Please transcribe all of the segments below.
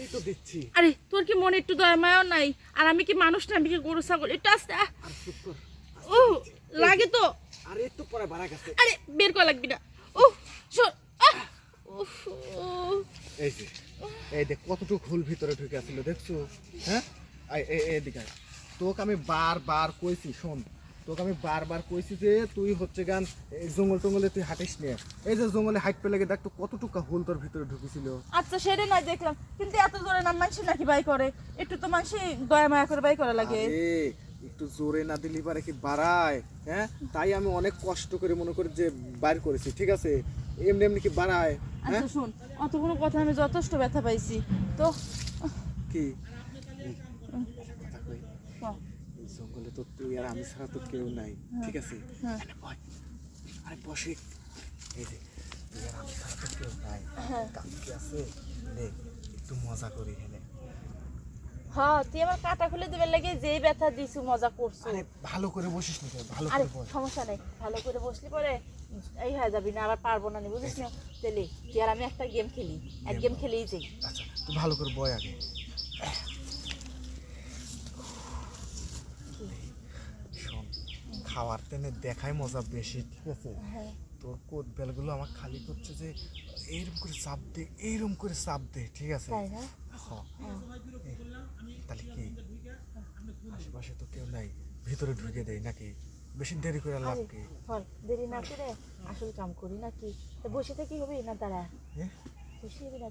এই তো দিচ্ছি আরে তোর কি মনে একটু দয়া মায়াও নাই? আর আমি কি মানুষ না? আমি কি গরু ছাগল? একটু আস্তে ও লাগে তো। আর একটু পরে বাড়া গেছে। আরে বের করা লাগবি না। ও শোন এই যে এই দেখ কতটুকু হুল ভিতরে ঢুকে আছিল দেখছ? হ্যাঁ? এই এই এদিকে তোকে আমি বারবার কইছি শোন। তোকে আমি বারবার কইছি যে তুই হচ্ছে গান এই জঙ্গল টঙ্গলে তুই হাঁটিস নিয়ে এই যে জঙ্গলে হাইট পেলে দেখ তো কতটুকু হুল তোর ভিতরে ঢুকেছিল। আচ্ছা সেটা নয় দেখলাম। কিন্তু এত জোরে না মানুষ নাকি বাই করে? একটু তো মানুষ দয়া মায়া করে বাই করা লাগে। একটু জোরে না দিলি পারে কি বাড়ায় হ্যাঁ? তাই আমি অনেক কষ্ট করে মনে করি যে বাইর করেছি ঠিক আছে? এমনি এমনি কি বাড়ায় হ্যাঁ? আচ্ছা শুন অত কোনো কথা আমি যথেষ্ট ব্যথা পাইছি। তো কি? কথা কই? জঙ্গলে তো তুই আর আমি ছাড়া তো কেউ নাই ঠিক আছে? হ্যাঁ। আরে বসে এই যে তুই আর আমি ছাড়া তো কেউ নাই। হ্যাঁ। কাম কি আছে? নে একটু মজা করি হেনে হ্যাঁ তুই আমার কাটা খুলে দিবার লাগে যেই ব্যথা দিছু মজা করছ। আরে ভালো করে বসিস না ভালো করে বস। সমস্যা নেই। ভালো করে বসলি পরে এই হয়ে যাবি না আবার পারব না নি বুঝিস না? তুই আর আমি একটা গেম খেলি। এক গেম খেলেই যাই। আচ্ছা তুই ভালো করে বয় আগে শোন খাওয়ার তেনে দেখায় মজা বেশি ঠিক আছে? হ্যাঁ। তোর কোদ বেলগুলো আমার খালি করছে যে এইরকম করে চাপ দে এইরকম করে চাপ দে ঠিক আছে? তাহলে কি? আশেপাশে তো কেউ নাই ভিতরে ঢুকে দেয় নাকি? বেশি দেরি করে লাভ কি? দেরি না করে আসল কাম করি নাকি? বসে থেকে হবে না এ? বসে হবে না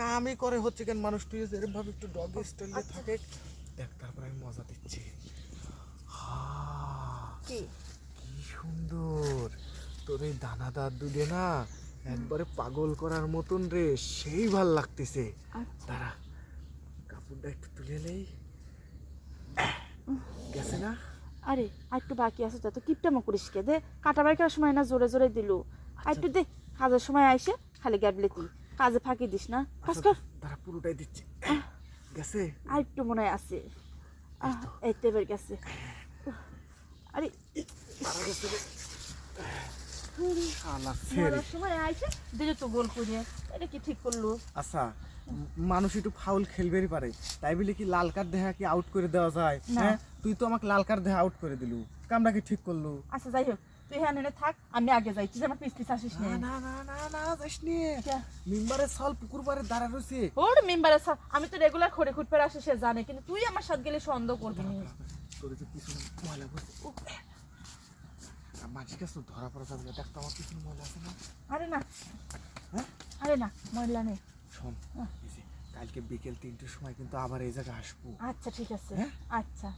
কামই করে হচ্ছে কেন মানুষ? তুই এরকম ভাবে একটু ডগ স্টাইলে থাকে দেখ তারপরে আমি মজা দিচ্ছি হা, কি কি সুন্দর তোর এই দানাদার দুধে না একবারে পাগল করার মতন রে সেই ভালো লাগতেছে। আচ্ছা। দাঁড়া কাপড়টা একটু তুলে নেই। গেছে না? আরে আর একটু বাকি আছে তো কিপটামো করিস কে? দে কাটা বাই করার সময় না জোরে জোরে দিলু। আর একটু দে কাজের সময় আইসে খালি গ্যাবলে তুই কাজে ফাঁকি দিস না। কাজ আচ্ছা, কর। দাঁড়া পুরোটাই দিচ্ছি। গেছে? আর একটু মনে হয় আছে। এই তো। এবার গেছে। আরে। শালা মরার সময় আইসে দিলে তো গোল করিয়ে এটা কি ঠিক করল? আচ্ছা মানুষ একটু ফাউল খেলবেরই পারে। তাই বলে কি লাল কার্ড দেখা কি আউট করে দেওয়া যায়? হ্যাঁ? তুই তো আমাকে লাল কার্ড দেখা আউট করে দিলু। কামটা কি ঠিক করলু? আচ্ছা যাই হোক তুই হ্যাঁ নেনে থাক আমি আগে যাই। তুই আমার পিস পিস আসিস না না না না না যাস নি। কে? মিম্বারের সাল পুকুর পারে দাঁড়া রয়েছে ওর মেম্বারে আমি তো রেগুলার খড়ে খুঁট পেরে আসি সে জানে কিন্তু তুই আমার সাথে গেলে সন্দেহ করবি না। তোর যে পিছনে ময়লা বসে মাঝি কাছে তো ধরা পড়া যাবে। না দেখ তো আমার পিছনে ময়লা আছে না? আরে না। হ্যাঁ? আরে না নেই। শোন যে, কালকে বিকেল তিনটের সময় কিন্তু আবার এই জায়গায় আসব। আচ্ছা ঠিক আছে। হ্যাঁ? আচ্ছা।